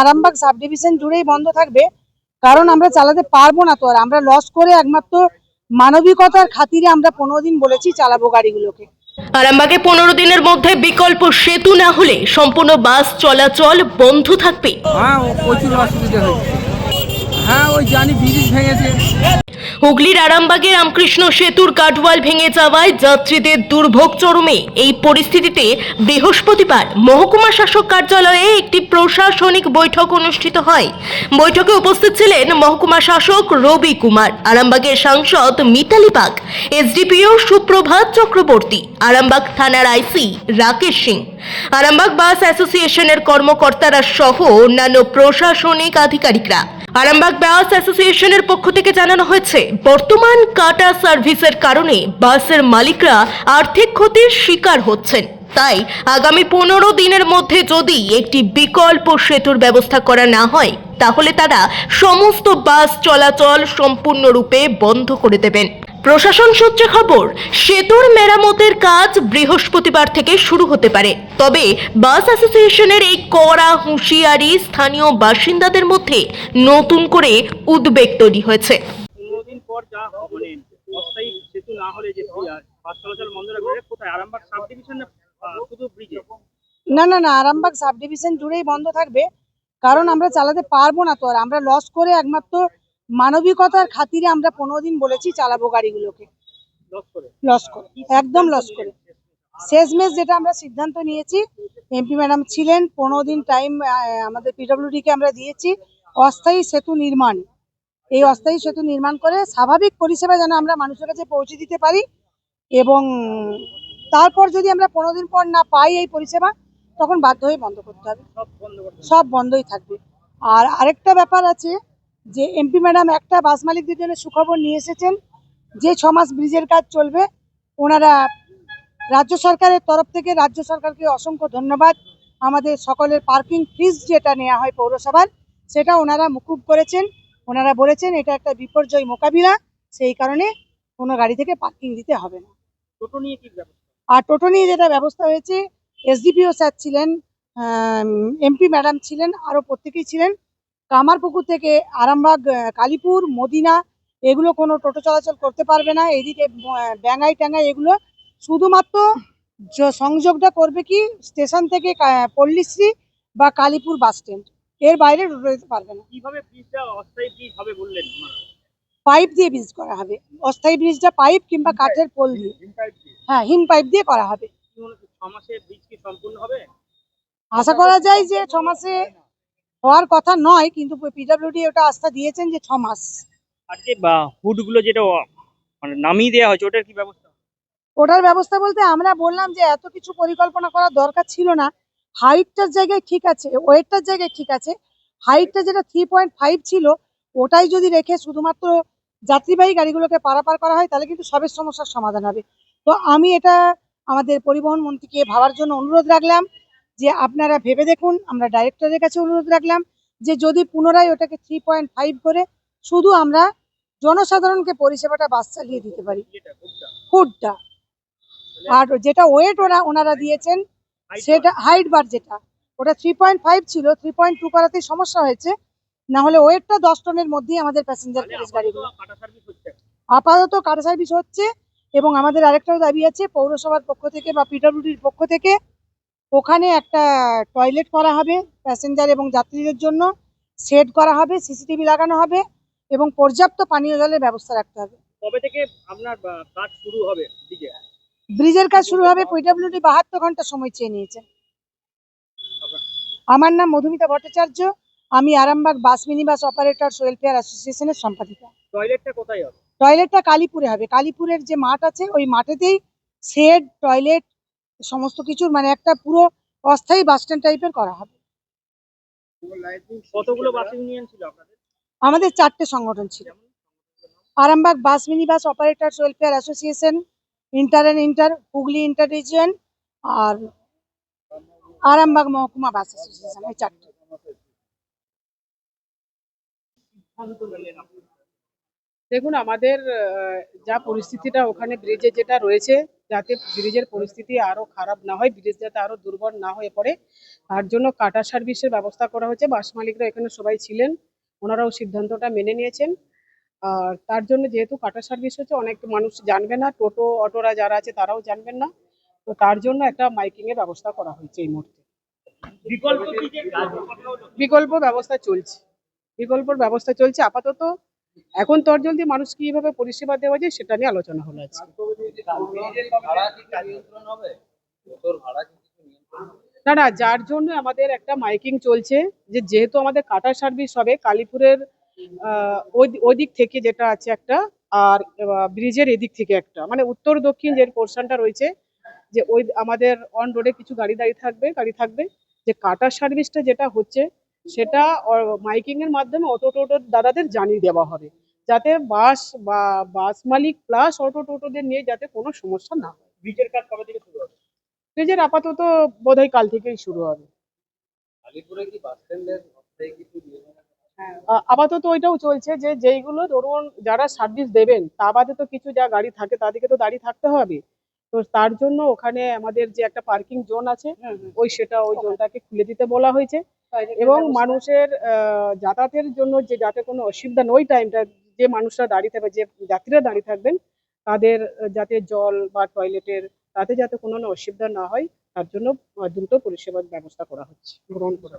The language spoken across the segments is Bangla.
আরামবাগ সাব ডিভিশন জুড়েই বন্ধ থাকবে। কারণ আমরা চালাতে পারব না তো আর। আমরা লস করে একমাত্র মানবিকতার খাতিরে আমরা পনেরো দিন বলেছি চালাবো গাড়িগুলোকে। আরামবাগে পনেরো দিনের মধ্যে বিকল্প সেতু না হলে সম্পূর্ণ বাস চলাচল বন্ধ থাকবে। হ্যাঁ প্রচুর অসুবিধা হচ্ছে হ্যাঁ ওই জানি ব্রিজ ভেঙেছে। হুগলির আরামবাগে রামকৃষ্ণ সেতুর কাঠওয়াল ভেঙে যাওয়ায় যাত্রীদের দুর্ভোগ চরমে। এই পরিস্থিতিতে বৃহস্পতিবার মহকুমা শাসক কার্যালয়ে একটি প্রশাসনিক বৈঠক অনুষ্ঠিত হয়। বৈঠকে উপস্থিত ছিলেন মহকুমা শাসক রবি কুমার, আরামবাগের সাংসদ মিতালি পাক এসডিপিও সুপ্রভাত চক্রবর্তী, আরামবাগ থানার আইসি রাকেশ সিং। আরামবাগ বাস অ্যাসোসিয়েশনের কর্মকর্তারা সহ অন্যান্য প্রশাসনিক আধিকারিকরা। আরামবাগ বাস অ্যাসোসিয়েশনের পক্ষ থেকে জানানো হয়েছে, বর্তমান কাটা সার্ভিসের কারণে বাসের মালিকরা আর্থিক ক্ষতির শিকার হচ্ছেন। তাই আগামী পনেরো দিনের মধ্যে যদি একটি বিকল্প সেতুর ব্যবস্থা করা না হয়, তাহলে তারা সমস্ত বাস চলাচল সম্পূর্ণরূপে বন্ধ করে দেবেন। প্রশাসন সূত্রে খবর সেতুর মেরামতের কাজ বৃহস্পতিবার থেকে শুরু হতে পারে। তবে বাস অ্যাসোসিয়েশনের এই কড়া হুঁশিয়ারি স্থানীয় বাসিন্দাদের মধ্যে নতুন করে উদ্বেগ তৈরি হয়েছে। পর যা মানে অস্থায়ী সেতু না হলে যে বাস চলাচল বন্ধ রাখবে কোথায়? আরামবাগ সাব ডিভিশন না শুধু ব্রিজে? না না না আরামবাগ সাব ডিভিশন জুড়েই বন্ধ থাকবে। কারণ আমরা চালাতে পারব না তো আর। আমরা লস করে একমাত্র মানবিকতার খাতিরে আমরা পনেরো দিন বলেছি চালাবো গাড়িগুলোকে। লস করে। একদম লস করে। শেষমেশ যেটা আমরা সিদ্ধান্ত নিয়েছি এমপি ম্যাডাম ছিলেন পনেরো দিন টাইম আমাদের পিডব্লিউডি কে আমরা দিয়েছি অস্থায়ী সেতু নির্মাণ। এই অস্থায়ী সেতু নির্মাণ করে স্বাভাবিক পরিষেবা যেন আমরা মানুষের কাছে পৌঁছে দিতে পারি এবং তারপর যদি আমরা পনেরো দিন পর না পাই এই পরিষেবা তখন বাধ্য হয়ে বন্ধ করতে হবে। সব বন্ধ করতে হবে। সব বন্ধই থাকবে। আর আরেকটা ব্যাপার আছে যে এমপি ম্যাডাম একটা বাস মালিকদের জন্য সুখবর নিয়ে এসেছেন যে ছ মাস ব্রিজের কাজ চলবে ওনারা রাজ্য সরকারের তরফ থেকে রাজ্য সরকারকে অসংখ্য ধন্যবাদ। আমাদের সকলের পার্কিং ফিস যেটা নেওয়া হয় পৌরসভার সেটা ওনারা মুকুব করেছেন। ওনারা বলেছেন এটা একটা বিপর্যয় মোকাবিলা সেই কারণে কোনো গাড়ি থেকে পার্কিং দিতে হবে না। টোটো নিয়ে কি ব্যবস্থা? আর টোটো নিয়ে যেটা ব্যবস্থা হয়েছে এসডিপিও স্যার ছিলেন এমপি ম্যাডাম ছিলেন আরও প্রত্যেকেই ছিলেন। কামারপুকুর থেকে আরামবাগ কালীপুর মদিনা এগুলো কোনো টোটো চলাচল করতে পারবে না। এদিকে আহ, ব্যাঙ্গাই ট্যাঙ্গাই এগুলো শুধুমাত্র সংযোগটা করবে কি স্টেশন থেকে পল্লীশ্রী বা কালীপুর বাস স্ট্যান্ড। এর বাইরে টোটো যেতে পারবে না। কীভাবে ব্রিজটা অস্থায়ী ব্রিজ হবে বললেন? পাইপ দিয়ে ব্রিজ করা হবে। অস্থায়ী ব্রিজটা পাইপ কিংবা কাঠের পোল দিয়ে। হ্যাঁ হিম পাইপ দিয়ে করা হবে। আশা করা যায় যে ছ মাসে হওয়ার কথা নয় কিন্তু পিডব্লিউডি ওটা আস্থা দিয়েছেন যে ছ মাস। আর যে হুডগুলো যেটা মানে নামিয়ে দেওয়া হয়েছে ওটার কি ব্যবস্থা? ওটার ব্যবস্থা বলতে আমরা বললাম যে এত কিছু পরিকল্পনা করার দরকার ছিল না। হাইটটার জায়গায় ঠিক আছে ওয়েটটার জায়গায় ঠিক আছে। হাইটটা যেটা থ্রি পয়েন্ট ফাইভ ছিল ওটাই যদি রেখে শুধুমাত্র যাত্রীবাহী গাড়িগুলোকে পারাপার করা হয় তাহলে কিন্তু সবের সমস্যার সমাধান হবে। তো আমি এটা আমাদের পরিবহন মন্ত্রীকে ভাবার জন্য অনুরোধ রাখলাম। যে আপনারা ভেবে দেখুন আমরা ডাইরেক্টরের কাছে অনুরোধ রাখলাম যে যদি পুনরায় ওটাকে থ্রি পয়েন্ট ফাইভ করে শুধু আমরা জনসাধারণকে পরিষেবাটা বাস চালিয়ে দিতে পারি। ফুডটা আর যেটা ওয়েট ওরা ওনারা দিয়েছেন সেটা হাইট বার যেটা। ওটা থ্রি পয়েন্ট ফাইভ ছিল থ্রি পয়েন্ট টু করাতেই সমস্যা হয়েছে। না হলে ওয়েটটা দশ টনের মধ্যেই আমাদের প্যাসেঞ্জার তাহলে প্যাসেজ আপাতত গাড়িগুলো। সার্ভিস হচ্ছে। আপাতত কাটা সার্ভিস হচ্ছে এবং আমাদের আরেকটাও দাবি আছে পৌরসভার পক্ষ থেকে বা পিডব্লিউডির পক্ষ থেকে ওখানে একটা টয়লেট করা হবে প্যাসেঞ্জার এবং যাত্রীদের জন্য শেড করা হবে সিসিটিভি লাগানো হবে এবং পর্যাপ্ত পানীয় জলের ব্যবস্থা রাখতে হবে। কবে থেকে আপনার কাজ শুরু হবে ব্রিজে? ব্রিজের কাজ শুরু হবে পিডব্লিউডি বাহাত্তর ঘণ্টা সময় চেয়ে নিয়েছে। আমার নাম মধুমিতা ভট্টাচার্য আমি Arambagh bus mini bus operator welfare অ্যাসোসিয়েশনের সম্পাদিকা। টয়লেটটা কোথায় হবে? টয়লেটটা কালীপুরে হবে। কালীপুরের যে মাঠ আছে ওই মাঠেতেই শেড টয়লেট সমস্ত কিছুর মানে একটা পুরো অস্থায়ী বাস স্ট্যান্ড টাইপের করা হবে। কতগুলো বাস ইউনিয়ন ছিল আপনাদের? আমাদের চারটে সংগঠন ছিল। Arambagh bus mini bus operator welfare association inter and inter Hooghly inter region আর আরামবাগ মহকুমা বাস অ্যাসোসিয়েশন এই চারটে। দেখুন আমাদের যা পরিস্থিতিটা ওখানে ব্রিজে যেটা রয়েছে যাতে ব্রিজের পরিস্থিতি আরও খারাপ না হয় ব্রিজ যাতে আরও দুর্বল না হয়ে পড়ে। তার জন্য কাটা সার্ভিসের ব্যবস্থা করা হয়েছে। বাস মালিকরা এখানে সবাই ছিলেন ওনারাও সিদ্ধান্তটা মেনে নিয়েছেন। আর তার জন্য যেহেতু কাটা সার্ভিস হচ্ছে অনেক মানুষ জানবে না টোটো অটোরা যারা আছে তারাও জানবেন না। তো তার জন্য একটা মাইকিং এর ব্যবস্থা করা হয়েছে এই মুহূর্তে। বিকল্প ব্যবস্থা চলছে। বিকল্পর ব্যবস্থা চলছে। আপাতত এখন তরজলদি মানুষ কীভাবে পরিষেবা দেওয়া যায় সেটা নিয়ে আলোচনা হলো না না, যার জন্য আমাদের একটা মাইকিং চলছে যে যেহেতু আমাদের কাটা সার্ভিস হবে, কালীপুরের ওই দিক থেকে যেটা আছে একটা, আর ব্রিজের এদিক থেকে একটা। মানে উত্তর দক্ষিণ যে পোর্শনটা রয়েছে, যে ওই আমাদের অন রোডে কিছু গাড়ি দাঁড়িয়ে থাকবে, গাড়ি থাকবে, যে কাটার সার্ভিসটা যেটা হচ্ছে সেটা মাইকিং এর মাধ্যমে অটো টোটো দাদাদের জানিয়ে দেওয়া হবে। যাতে বাস বা বাস মালিক প্লাস অটো টোটোদের নিয়ে যাতে কোনো সমস্যা না হয়। ব্রিজের কাজ কবে থেকে শুরু হবে? ব্রিজের আপাতত বোধহয় কাল থেকেই শুরু হবে। আ- আপাতত ওইটাও চলছে যে যেইগুলো ধরুন যারা সার্ভিস দেবেন তা বাদে তো কিছু যা গাড়ি থাকে তাদেরকে তো দাঁড়িয়ে থাকতে হবে। তো তার জন্য ওখানে আমাদের যে একটা পার্কিং জোন আছে ওই সেটা ওই জোনটাকে খুলে দিতে বলা হয়েছে। এবং মানুষের আহ, যাতায়াতের জন্য যে যাতে কোনো অসুবিধা নয় ওই টাইমটা যে মানুষরা দাঁড়িয়ে থাকবে যে যাত্রীরা দাঁড়িয়ে থাকবেন তাদের যাতে জল বা টয়লেটের তাতে যাতে কোনো অসুবিধা না হয় তার জন্য দ্রুত পরিষেবার ব্যবস্থা করা হচ্ছে গ্রহণ করা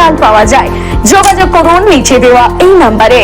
চাল পাওয়া যায়। যোগাযোগ করুন নিচে দেওয়া এই নাম্বারে।